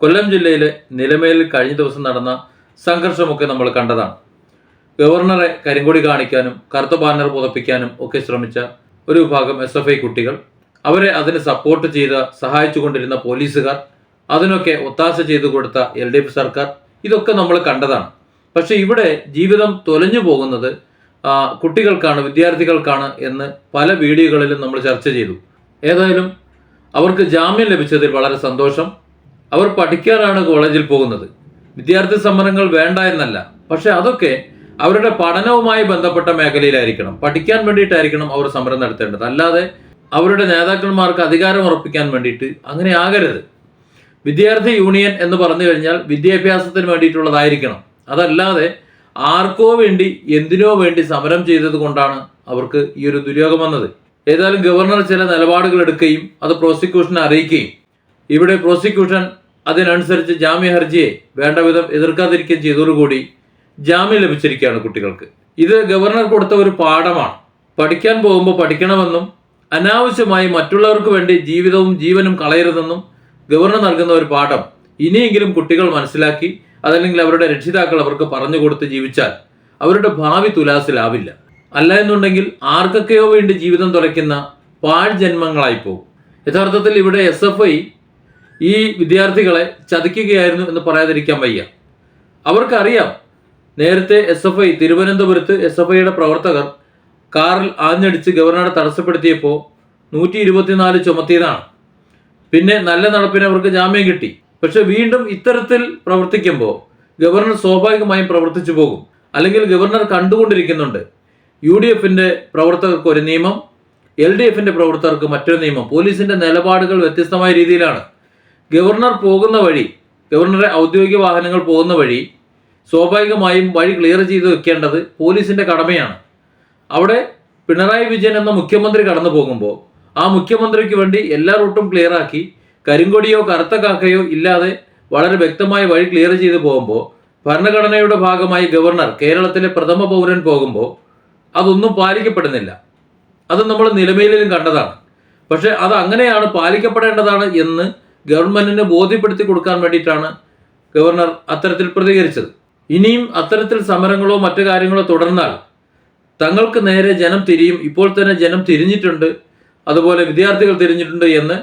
കൊല്ലം ജില്ലയിലെ നിലമേലിൽ കഴിഞ്ഞ ദിവസം നടന്ന സംഘർഷമൊക്കെ നമ്മൾ കണ്ടതാണ്. ഗവർണറെ കരിങ്കൊടി കാണിക്കാനും കറുത്ത ബാനർ പുതപ്പിക്കാനും ഒക്കെ ശ്രമിച്ച ഒരു വിഭാഗം എസ് എഫ് ഐ കുട്ടികൾ. അവരെ അതിന് സപ്പോർട്ട് ചെയ്ത് സഹായിച്ചുകൊണ്ടിരുന്ന പോലീസുകാർ അതിനൊക്കെ ഒത്താശ ചെയ്തു കൊടുത്ത എൽ ഡി എഫ് സർക്കാർ. ഇതൊക്കെ നമ്മൾ കണ്ടതാണ്. പക്ഷേ ഇവിടെ ജീവിതം തൊലഞ്ഞു പോകുന്നത് കുട്ടികൾക്കാണ് വിദ്യാർത്ഥികൾക്കാണ് എന്ന് പല വീഡിയോകളിലും നമ്മൾ ചർച്ച ചെയ്തു. ഏതായാലും അവർക്ക് ജാമ്യം ലഭിച്ചതിൽ വളരെ സന്തോഷം. അവർ പഠിക്കാനാണ് കോളേജിൽ പോകുന്നത്. വിദ്യാർത്ഥി സമരങ്ങൾ വേണ്ട എന്നല്ല. പക്ഷെ അതൊക്കെ അവരുടെ പഠനവുമായി ബന്ധപ്പെട്ട മേഖലയിലായിരിക്കണം. പഠിക്കാൻ വേണ്ടിയിട്ടായിരിക്കണം അവർ സമരം നടത്തേണ്ടത്. അല്ലാതെ അവരുടെ നേതാക്കന്മാർക്ക് അധികാരം ഉറപ്പിക്കാൻ വേണ്ടിയിട്ട് അങ്ങനെ ആകരുത്. വിദ്യാർത്ഥി യൂണിയൻ എന്ന് പറഞ്ഞു കഴിഞ്ഞാൽ വിദ്യാഭ്യാസത്തിന് വേണ്ടിയിട്ടുള്ളതായിരിക്കണം. അതല്ലാതെ ആർക്കോ വേണ്ടി എന്തിനോ വേണ്ടി സമരം ചെയ്തത് കൊണ്ടാണ് അവർക്ക് ഈ ഒരു ദുര്യോഗം വന്നത്. ഏതായാലും ഗവർണർ ചില നിലപാടുകൾ എടുക്കുകയും അത് പ്രോസിക്യൂഷനെ അറിയിക്കുകയും ഇവിടെ പ്രോസിക്യൂഷൻ അതിനനുസരിച്ച് ജാമ്യ ഹർജിയെ വേണ്ട വിധം എതിർക്കാതിരിക്കുകയും ചെയ്തതോടുകൂടി ജാമ്യം ലഭിച്ചിരിക്കുകയാണ് കുട്ടികൾക്ക്. ഇത് ഗവർണർ കൊടുത്ത ഒരു പാഠമാണ്. പഠിക്കാൻ പോകുമ്പോൾ പഠിക്കണമെന്നും അനാവശ്യമായി മറ്റുള്ളവർക്ക് വേണ്ടി ജീവിതവും ജീവനും കളയരുതെന്നും ഗവർണർ നൽകുന്ന ഒരു പാഠം ഇനിയെങ്കിലും കുട്ടികൾ മനസ്സിലാക്കി അതല്ലെങ്കിൽ അവരുടെ രക്ഷിതാക്കൾ അവർക്ക് പറഞ്ഞു കൊടുത്ത് ജീവിച്ചാൽ അവരുടെ ഭാവി തുലാസിലാവില്ല. അല്ല എന്നുണ്ടെങ്കിൽ ആർക്കൊക്കെയോ വേണ്ടി ജീവിതം തുലയ്ക്കുന്ന പാഴ് ജന്മങ്ങളായി പോകും യഥാർത്ഥത്തിൽ ഇവിടെ എസ് എഫ് ഐ ഈ വിദ്യാർത്ഥികളെ ചതിക്കുകയായിരുന്നു എന്ന് പറയാതിരിക്കാൻ വയ്യ. അവർക്കറിയാം നേരത്തെ എസ് എഫ് ഐ തിരുവനന്തപുരത്ത് എസ് എഫ് ഐയുടെ പ്രവർത്തകർ കാറിൽ ആഞ്ഞടിച്ച് ഗവർണറെ തടസ്സപ്പെടുത്തിയപ്പോൾ നൂറ്റി ഇരുപത്തിനാല് ചുമത്തിയതാണ്. പിന്നെ നല്ല നടപ്പിന് അവർക്ക് ജാമ്യം കിട്ടി. പക്ഷെ വീണ്ടും ഇത്തരത്തിൽ പ്രവർത്തിക്കുമ്പോൾ ഗവർണർ സ്വാഭാവികമായും പ്രവർത്തിച്ചു പോകും. അല്ലെങ്കിൽ ഗവർണർ കണ്ടുകൊണ്ടിരിക്കുന്നുണ്ട്. യു ഡി എഫിന്റെ പ്രവർത്തകർക്ക് ഒരു നിയമം എൽ ഡി എഫിന്റെ പ്രവർത്തകർക്ക് മറ്റൊരു നിയമം. പോലീസിന്റെ നിലപാടുകൾ വ്യത്യസ്തമായ രീതിയിലാണ്. ഗവർണർ പോകുന്ന വഴി ഗവർണറെ ഔദ്യോഗിക വാഹനങ്ങൾ പോകുന്ന വഴി സ്വാഭാവികമായും വഴി ക്ലിയർ ചെയ്ത് വെക്കേണ്ടത് പോലീസിന്റെ കടമയാണ്. അവിടെ പിണറായി വിജയൻ എന്ന മുഖ്യമന്ത്രി കടന്നു പോകുമ്പോൾ ആ മുഖ്യമന്ത്രിക്ക് വേണ്ടി എല്ലാ റൂട്ടും ക്ലിയറാക്കി കരിങ്കൊടിയോ കറുത്ത കാക്കയോ ഇല്ലാതെ വളരെ വ്യക്തമായ വഴി ക്ലിയർ ചെയ്ത് പോകുമ്പോൾ ഭരണഘടനയുടെ ഭാഗമായി ഗവർണർ കേരളത്തിലെ പ്രഥമ പൗരൻ പോകുമ്പോൾ അതൊന്നും പാലിക്കപ്പെടുന്നില്ല. അത് നമ്മൾ നിലമേലിലും കണ്ടതാണ്. പക്ഷേ അത് അങ്ങനെയാണ് പാലിക്കപ്പെടേണ്ടതാണ് എന്ന് ഗവൺമെന്റിന് ബോധ്യപ്പെടുത്തി കൊടുക്കാൻ വേണ്ടിയിട്ടാണ് ഗവർണർ അത്തരത്തിൽ പ്രതികരിച്ചത്. ഇനിയും അത്തരത്തിൽ സമരങ്ങളോ മറ്റു കാര്യങ്ങളോ തുടർന്നാൽ തങ്ങൾക്ക് നേരെ ജനം തിരിയും ഇപ്പോൾ തന്നെ ജനം തിരിഞ്ഞിട്ടുണ്ട് അതുപോലെ വിദ്യാർത്ഥികൾ തിരിഞ്ഞിട്ടുണ്ട് എന്ന്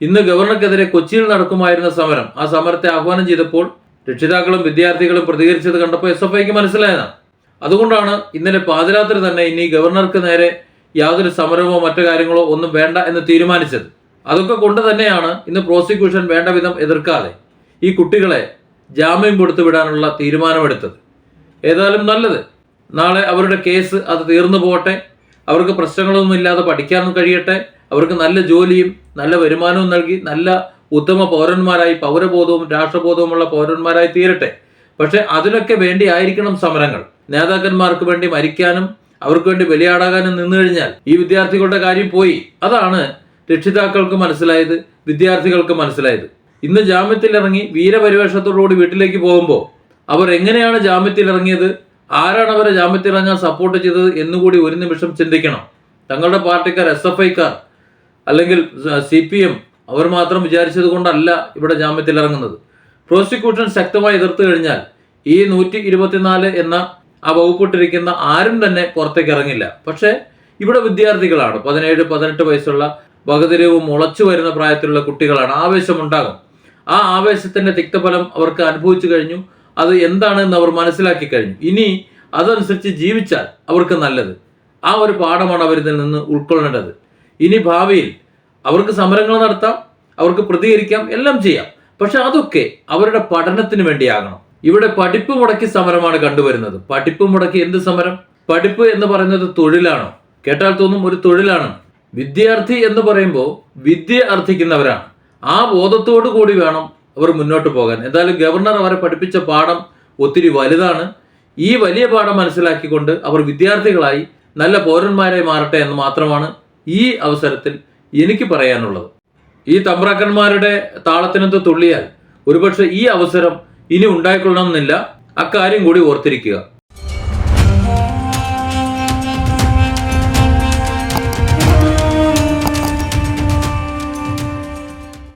ഇന്ന് ഗവർണർക്കെതിരെ കൊച്ചിയിൽ നടക്കുമായിരുന്ന സമരം ആ സമരത്തെ ആഹ്വാനം ചെയ്തപ്പോൾ രക്ഷിതാക്കളും വിദ്യാർത്ഥികളും പ്രതികരിച്ചത് കണ്ടപ്പോൾ എസ് എഫ് ഐക്ക് മനസ്സിലായതാണ് അതുകൊണ്ടാണ് ഇന്നലെ പാതിരാത്രി തന്നെ ഇനി ഗവർണർക്ക് നേരെ യാതൊരു സമരമോ മറ്റു കാര്യങ്ങളോ ഒന്നും വേണ്ട എന്ന് തീരുമാനിച്ചത്. അതൊക്കെ കൊണ്ട് തന്നെയാണ് ഇന്ന് പ്രോസിക്യൂഷൻ വേണ്ട വിധം എതിർക്കാതെ ഈ കുട്ടികളെ ജാമ്യം കൊടുത്തു വിടാനുള്ള തീരുമാനമെടുത്തത്. ഏതായാലും നല്ലത്. നാളെ അവരുടെ കേസ് അത് തീർന്നു പോകട്ടെ. അവർക്ക് പ്രശ്നങ്ങളൊന്നും ഇല്ലാതെ പഠിക്കാനും കഴിയട്ടെ. അവർക്ക് നല്ല ജോലിയും നല്ല വരുമാനവും നൽകി നല്ല ഉത്തമ പൗരന്മാരായി പൗരബോധവും രാഷ്ട്രബോധവുമുള്ള പൗരന്മാരായി തീരട്ടെ. പക്ഷെ അതിനൊക്കെ വേണ്ടി ആയിരിക്കണം സമരങ്ങൾ. നേതാക്കന്മാർക്ക് വേണ്ടി മരിക്കാനും അവർക്ക് വേണ്ടി ബലിയാടാകാനും നിന്നു കഴിഞ്ഞാൽ ഈ വിദ്യാർത്ഥികളുടെ കാര്യം പോയി. അതാണ് രക്ഷിതാക്കൾക്ക് മനസ്സിലായത് വിദ്യാർത്ഥികൾക്ക് മനസ്സിലായത്. ഇന്ന് ജാമ്യത്തിൽ ഇറങ്ങി വീരപരിവേഷത്തോടുകൂടി വീട്ടിലേക്ക് പോകുമ്പോൾ അവർ എങ്ങനെയാണ് ജാമ്യത്തിൽ ഇറങ്ങിയത് ആരാണ് അവരെ ജാമ്യത്തിൽ ഇറങ്ങാൻ സപ്പോർട്ട് ചെയ്തത് എന്നുകൂടി ഒരു നിമിഷം ചിന്തിക്കണം. തങ്ങളുടെ പാർട്ടിക്കാർ എസ് എഫ് ഐക്കാർ അല്ലെങ്കിൽ സി പി എം അവർ മാത്രം വിചാരിച്ചത് കൊണ്ടല്ല ഇവിടെ ജാമ്യത്തിൽ ഇറങ്ങുന്നത് പ്രോസിക്യൂഷൻ ശക്തമായി എതിർത്ത് കഴിഞ്ഞാൽ ഈ നൂറ്റി ഇരുപത്തിനാല് എന്ന ആ വകുപ്പിട്ടിരിക്കുന്ന ആരും തന്നെ പുറത്തേക്ക് ഇറങ്ങില്ല. പക്ഷേ ഇവിടെ വിദ്യാർത്ഥികളാണ്. പതിനേഴ് പതിനെട്ട് വയസ്സുള്ള വകതിരിവ് മുളച്ചു വരുന്ന പ്രായത്തിലുള്ള കുട്ടികളാണ്. ആവേശമുണ്ടാകും. ആ ആവേശത്തിന്റെ തിക്തഫലം അവർക്ക് അനുഭവിച്ചു കഴിഞ്ഞു. അത് എന്താണെന്ന് അവർ മനസ്സിലാക്കി കഴിഞ്ഞു. ഇനി അതനുസരിച്ച് ജീവിച്ചാൽ അവർക്ക് നല്ലത്. ആ ഒരു പാഠമാണ് അവരിതിൽ നിന്ന് ഉൾക്കൊള്ളേണ്ടത്. ഇനി ഭാവിയിൽ അവർക്ക് സമരങ്ങൾ നടത്താം അവർക്ക് പ്രതികരിക്കാം എല്ലാം ചെയ്യാം. പക്ഷെ അതൊക്കെ അവരുടെ പഠനത്തിന് വേണ്ടിയാകണം. ഇവിടെ പഠിപ്പ് മുടക്കി സമരമാണ് കണ്ടുവരുന്നത്. പഠിപ്പ് മുടക്കി എന്ത് സമരം? പഠിപ്പ് എന്ന് പറയുന്നത് തൊഴിലാണോ? കേട്ടാൽ തോന്നും ഒരു തൊഴിലാണ്. വിദ്യാർത്ഥി എന്ന് പറയുമ്പോൾ വിദ്യ അർത്ഥിക്കുന്നവരാണ്. ആ ബോധത്തോടു കൂടി വേണം അവർ മുന്നോട്ട് പോകാൻ. എന്തായാലും ഗവർണർ അവരെ പഠിപ്പിച്ച പാഠം ഒത്തിരി വലുതാണ്. ഈ വലിയ പാഠം മനസ്സിലാക്കിക്കൊണ്ട് അവർ വിദ്യാർത്ഥികളായി നല്ല പൗരന്മാരായി മാറട്ടെ എന്ന് മാത്രമാണ് ഈ അവസരത്തിൽ എനിക്ക് പറയാനുള്ളത്. ഈ തമ്പ്രാക്കന്മാരുടെ താളത്തിനത്ത് തുള്ളിയാൽ ഒരുപക്ഷെ ഈ അവസരം ഇനി ഉണ്ടായിക്കൊള്ളണമെന്നില്ല. അക്കാര്യം കൂടി ഓർത്തിരിക്കുക.